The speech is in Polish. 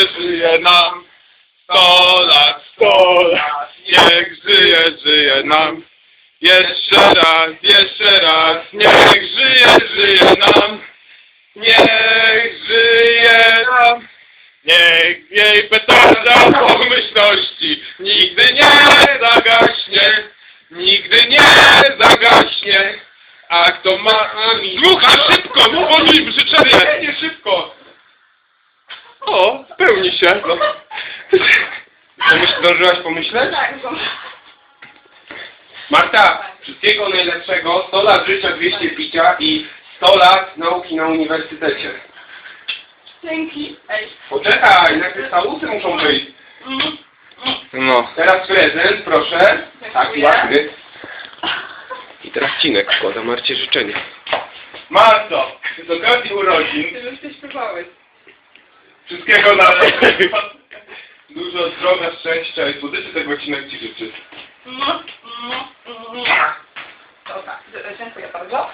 żyje nam. Sto lat, sto lat, niech żyje, żyje nam. Jeszcze raz, jeszcze raz, niech żyje, żyje nam. Niech żyje nam. Niech jej petarda pomyślności nigdy nie zagaśnie, nigdy nie zagaśnie. A kto ma... Słucha szybko, no podróż życzenie! Nie, nie szybko! Spełni się. No. Pomyśl, zdążyłaś pomyśleć? Tak, bo... Marta, wszystkiego najlepszego, 100 lat życia, 200 picia i 100 lat nauki na uniwersytecie. Dzięki. Ej. Poczekaj, najpierw całusy muszą wyjść. No. Teraz prezent, proszę. Tak, Dziękuję. ładny. I teraz Cinek składa Marcie życzenie. Marto, z okazji urodzin Ty już coś próbowałeś. Wszystkiego najlepszego. Dużo zdrowia, szczęścia i słodyczy tego Cinek Ci życzy. Mm, mm, mm. Dobra, dziękuję bardzo.